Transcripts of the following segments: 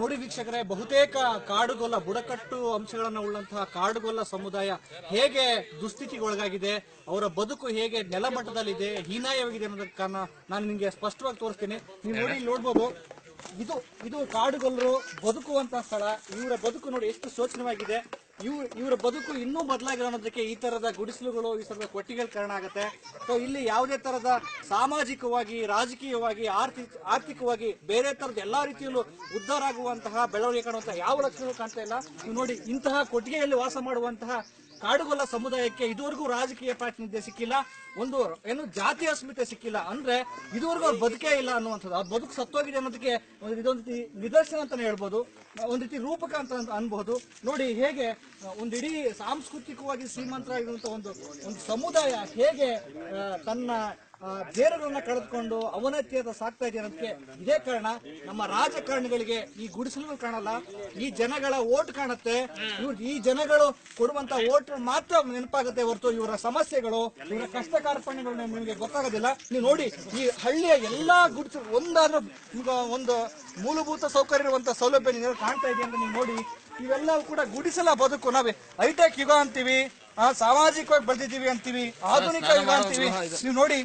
ನೋಡಿ ವೀಕ್ಷಕರೇ, ಬಹುತೇಕ ಕಾಡುಗೊಲ್ಲ ಬುಡಕಟ್ಟು ಅಂಶಗಳನ್ನ ಉಳ್ಳಂತಹ ಕಾಡುಗೊಲ್ಲ ಸಮುದಾಯ ಹೇಗೆ ದುಸ್ಥಿತಿಗೊಳಗಾಗಿದೆ, ಅವರ ಬದುಕು ಹೇಗೆ ನೆಲಮಟ್ಟದಲ್ಲಿದೆ, ಹೀನಾಯವಾಗಿದೆ ಅನ್ನೋದಕ್ಕೆ ನಾನು ನಿಮಗೆ ಸ್ಪಷ್ಟವಾಗಿ ತೋರಿಸ್ತೀನಿ. ನೀವು ನೋಡಿ ನೋಡ್ಬೋದು ಇದು ಇದು ಕಾಡುಗೊಲ್ಲರು ಬದುಕುವಂತ ಸ್ಥಳ. ಇವರ ಬದುಕು ನೋಡಿ ಎಷ್ಟು ಶೋಚನವಾಗಿದೆ. ಇವ್, ಇವರ ಬದುಕು ಇನ್ನೂ ಬದಲಾಗಿಲ್ಲ ಅನ್ನೋದಕ್ಕೆ ಈ ತರದ ಗುಡಿಸಲುಗಳು, ಈ ತರದ ಕೊಟ್ಟಿಗೆಗಳ ಕಾರಣ ಆಗುತ್ತೆ. ಸೊ ಇಲ್ಲಿ ಯಾವುದೇ ತರದ ಸಾಮಾಜಿಕವಾಗಿ, ರಾಜಕೀಯವಾಗಿ ಆರ್ಥಿಕ ಆರ್ಥಿಕವಾಗಿ ಬೇರೆ ತರದ ಎಲ್ಲಾ ರೀತಿಯಲ್ಲೂ ಉದ್ಧಾರ ಆಗುವಂತಹ ಬೆಳವಣಿಗೆ ಕಾಣುವಂತಹ ಯಾವ ಲಕ್ಷಣಗಳು ಕಾಣ್ತಾ ಇಲ್ಲ. ನೀವು ನೋಡಿ, ಇಂತಹ ಕೊಟ್ಟಿಗೆಯಲ್ಲಿ ವಾಸ ಮಾಡುವಂತಹ ಕಾಡುಗೊಲ್ಲ ಸಮುದಾಯಕ್ಕೆ ಇದುವರೆಗೂ ರಾಜಕೀಯ ಪ್ರಾತಿನಿಧ್ಯ ಸಿಕ್ಕಿಲ್ಲ ಒಂದು ಏನು ಜಾತಿ ಅಸ್ಮಿತೆ ಸಿಕ್ಕಿಲ್ಲ. ಅಂದ್ರೆ ಇದುವರೆಗೂ ಅವ್ರು ಬದುಕೇ ಇಲ್ಲ ಅನ್ನುವಂಥದ್ದು. ಅವ್ರ ಬದುಕು ಸತ್ತೋಗಿದೆ ಅನ್ನೋದಕ್ಕೆ ಒಂದು ಇದೊಂದು ರೀತಿ ನಿದರ್ಶನ ಅಂತಾನೆ ಹೇಳ್ಬೋದು. ಒಂದು ರೀತಿ ರೂಪಕ ಅಂತ ಅನ್- ಅನ್ಬಹುದು. ನೋಡಿ ಹೇಗೆ ಒಂದು ಇಡೀ ಸಾಂಸ್ಕೃತಿಕವಾಗಿ ಶ್ರೀಮಂತರಾಗಿರುವಂತಹ ಒಂದು ಒಂದು ಸಮುದಾಯ ಹೇಗೆ ತನ್ನ ಆ, ಬೇರುಗಳನ್ನ ಕಳೆದುಕೊಂಡು ಅವನತ್ಯದ ಸಾಕ್ತಾ ಇದೆ ಅನ್ನೋದಕ್ಕೆ ಇದೇ ಕಾರಣ ನಮ್ಮ ರಾಜಕಾರಣಿಗಳಿಗೆ ಈ ಗುಡಿಸಲುಗಳು ಕಾಣಲ್ಲ, ಈ ಜನಗಳ ಓಟ್ ಕಾಣುತ್ತೆ. ಇವ್ರು ಈ ಜನಗಳು ಕೊಡುವಂತ ಓಟ್ ಮಾತ್ರ ನೆನಪಾಗುತ್ತೆ ಹೊರತು ಇವರ ಸಮಸ್ಯೆಗಳು, ಇವರ ಕಷ್ಟ ಕಾರ್ಪಣ್ಯಗಳು ನಿಮಗೆ ಗೊತ್ತಾಗೋದಿಲ್ಲ. ನೀವು ನೋಡಿ, ಈ ಹಳ್ಳಿಯ ಎಲ್ಲಾ ಗುಡಿಸಲು ಒಂದಾದ್ರೂ ಒಂದು ಮೂಲಭೂತ ಸೌಕರ್ಯ ಇರುವಂತ ಸೌಲಭ್ಯ ಕಾಣ್ತಾ ಇದೆ ಅಂತ ನೀವು ನೋಡಿ, ಇವೆಲ್ಲವೂ ಕೂಡ ಗುಡಿಸಲ ಬದುಕು. ನಾವೇ ಹೈಟೆಕ್ ಯುಗ ಅಂತೀವಿ. ಸಾಮಾಜಿಕವಾಗಿ ಬೆಳೆದಿದ್ದೀವಿ ಅಂತೀವಿ ಆಧುನಿಕ ಯುಗ ಅಂತೀವಿ. ನೀವು ನೋಡಿ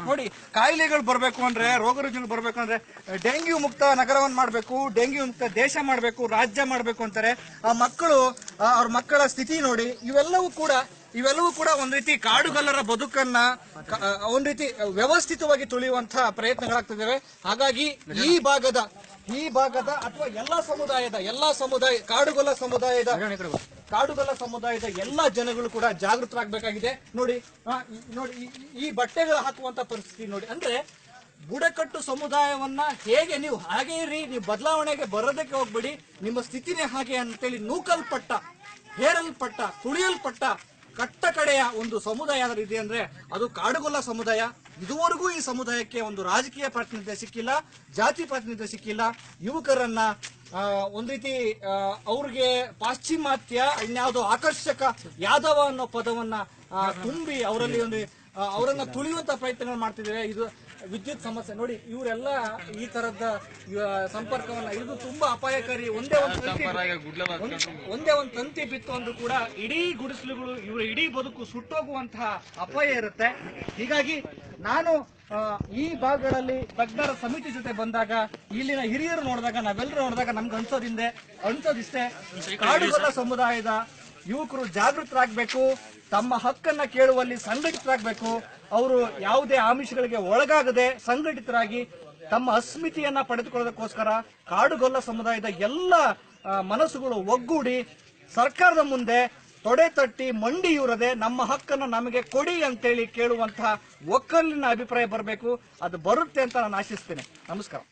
ನೋಡಿ ಕಾಯಿಲೆಗಳು ಬರಬೇಕು ಅಂದ್ರೆ ರೋಗ ರುಜಿನ ಬರಬೇಕು ಅಂದ್ರೆ ಡೆಂಗ್ಯೂ ಮುಕ್ತ ನಗರವನ್ನು ಮಾಡಬೇಕು ಡೆಂಗ್ಯೂ ಮುಕ್ತ ದೇಶ ಮಾಡಬೇಕು ರಾಜ್ಯ ಮಾಡಬೇಕು ಅಂತಾರೆ. ಆ ಮಕ್ಕಳು ಆ, ಅವ್ರ ಮಕ್ಕಳ ಸ್ಥಿತಿ ನೋಡಿ ಇವೆಲ್ಲವೂ ಕೂಡ ಇವೆಲ್ಲವೂ ಕೂಡ ಒಂದ್ ರೀತಿ ಕಾಡುಗಲ್ಲರ ಬದುಕನ್ನ ಒಂದ್ ರೀತಿ ವ್ಯವಸ್ಥಿತವಾಗಿ ತುಳಿಯುವಂತಹ ಪ್ರಯತ್ನಗಳಾಗ್ತಿದ್ದಾವೆ. ಹಾಗಾಗಿ ಈ ಭಾಗದ ಈ ಭಾಗದ ಅಥವಾ ಎಲ್ಲಾ ಸಮುದಾಯದ ಎಲ್ಲಾ ಸಮುದಾಯ ಕಾಡುಗೊಲ್ಲ ಸಮುದಾಯದ ಕಾಡುಗೊಲ್ಲ ಸಮುದಾಯದ ಎಲ್ಲಾ ಜನಗಳು ಕೂಡ ಜಾಗೃತರಾಗಬೇಕಾಗಿದೆ. ನೋಡಿ ನೋಡಿ ಈ- ಈ ಬಟ್ಟೆಗಳು ಹಾಕುವಂತ ಪರಿಸ್ಥಿತಿ ನೋಡಿ. ಅಂದ್ರೆ ಬುಡಕಟ್ಟು ಸಮುದಾಯವನ್ನ ಹೇಗೆ ನೀವು ಹಾಗೆ ಇರಿ ನೀವು ಬದಲಾವಣೆಗೆ ಬರೋದಕ್ಕೆ ಹೋಗ್ಬೇಡಿ ನಿಮ್ಮ ಸ್ಥಿತಿನೇ ಹಾಗೆ ಅಂತೇಳಿ ನೂಕಲ್ಪಟ್ಟ ಹೇರಲ್ಪಟ್ಟ ತುಳಿಯಲ್ಪಟ್ಟ ಕಟ್ಟ ಕಡೆಯ ಒಂದು ಸಮುದಾಯ ಇದೆ ಅಂದ್ರೆ ಅದು ಕಾಡುಗೊಲ್ಲ ಸಮುದಾಯ. ಇದುವರೆಗೂ ಈ ಸಮುದಾಯಕ್ಕೆ ಒಂದು ರಾಜಕೀಯ ಪ್ರಾತಿನಿಧ್ಯ ಸಿಕ್ಕಿಲ್ಲ, ಜಾತಿ ಪ್ರಾತಿನಿಧ್ಯ ಸಿಕ್ಕಿಲ್ಲ. ಯುವಕರನ್ನ ಒಂದು ರೀತಿ ಅವ್ರಿಗೆ ಪಾಶ್ಚಿಮಾತ್ಯ, ಇನ್ಯಾವುದೋ ಆಕರ್ಷಕ ಯಾದವ ಅನ್ನೋ ಪದವನ್ನ ತುಂಬಿ ಅವರಲ್ಲಿ ಒಂದು ಅವರನ್ನ ತುಳಿಯುವಂತ ಪ್ರಯತ್ನಗಳು ಮಾಡ್ತಿದ್ದಾರೆ. ಇದು ವಿದ್ಯುತ್ ಸಮಸ್ಯೆ. ನೋಡಿ ಇವರೆಲ್ಲ ಈ ತರದ ಸಂಪರ್ಕವನ್ನ ಇದು ತುಂಬಾ ಅಪಾಯಕಾರಿ ಒಂದೇ ಒಂದು ತಂತಿ ಒಂದೇ ಒಂದು ತಂತಿ ಬಿತ್ತು ಅಂದ್ರೂ ಕೂಡ ಇಡೀ ಗುಡಿಸಲುಗಳು ಇವರ ಇಡೀ ಬದುಕು ಸುಟ್ಟೋಗುವಂತಹ ಅಪಾಯ ಇರುತ್ತೆ. ಹೀಗಾಗಿ ನಾನು ಈ ಭಾಗಗಳಲ್ಲಿ ತಜ್ಞರ ಸಮಿತಿ ಜೊತೆ ಬಂದಾಗ ಇಲ್ಲಿನ ಹಿರಿಯರು ನೋಡಿದಾಗ ನಾವೆಲ್ಲರೂ ನೋಡಿದಾಗ ನಮ್ಗೆ ಅನ್ಸೋದಿಂದೆ ಅನ್ಸೋದಿಷ್ಟೇ. ಕಾಡು ಸಮುದಾಯದ ಯುವಕರು ಜಾಗೃತರಾಗಬೇಕು ತಮ್ಮ ಹಕ್ಕನ್ನ ಕೇಳುವಲ್ಲಿ ಸಂಘಟಿತರಾಗಬೇಕು ಅವರು ಯಾವುದೇ ಆಮಿಷಗಳಿಗೆ ಒಳಗಾಗದೆ ಸಂಘಟಿತರಾಗಿ ತಮ್ಮ ಅಸ್ಮಿತೆಯನ್ನ ಪಡೆದುಕೊಳ್ಳೋದಕ್ಕೋಸ್ಕರ ಕಾಡುಗೊಲ್ಲ ಸಮುದಾಯದ ಎಲ್ಲ ಮನಸ್ಸುಗಳು ಒಗ್ಗೂಡಿ ಸರ್ಕಾರದ ಮುಂದೆ ತೊಡೆ ತಟ್ಟಿ ಮಂಡಿಯೂರದೆ ನಮ್ಮ ಹಕ್ಕನ್ನು ನಮಗೆ ಕೊಡಿ ಅಂತೇಳಿ ಕೇಳುವಂತಹ ಒಕ್ಕಲಿನ ಅಭಿಪ್ರಾಯ ಬರಬೇಕು. ಅದು ಬರುತ್ತೆ ಅಂತ ನಾನು ಆಶಿಸ್ತೇನೆ. ನಮಸ್ಕಾರ.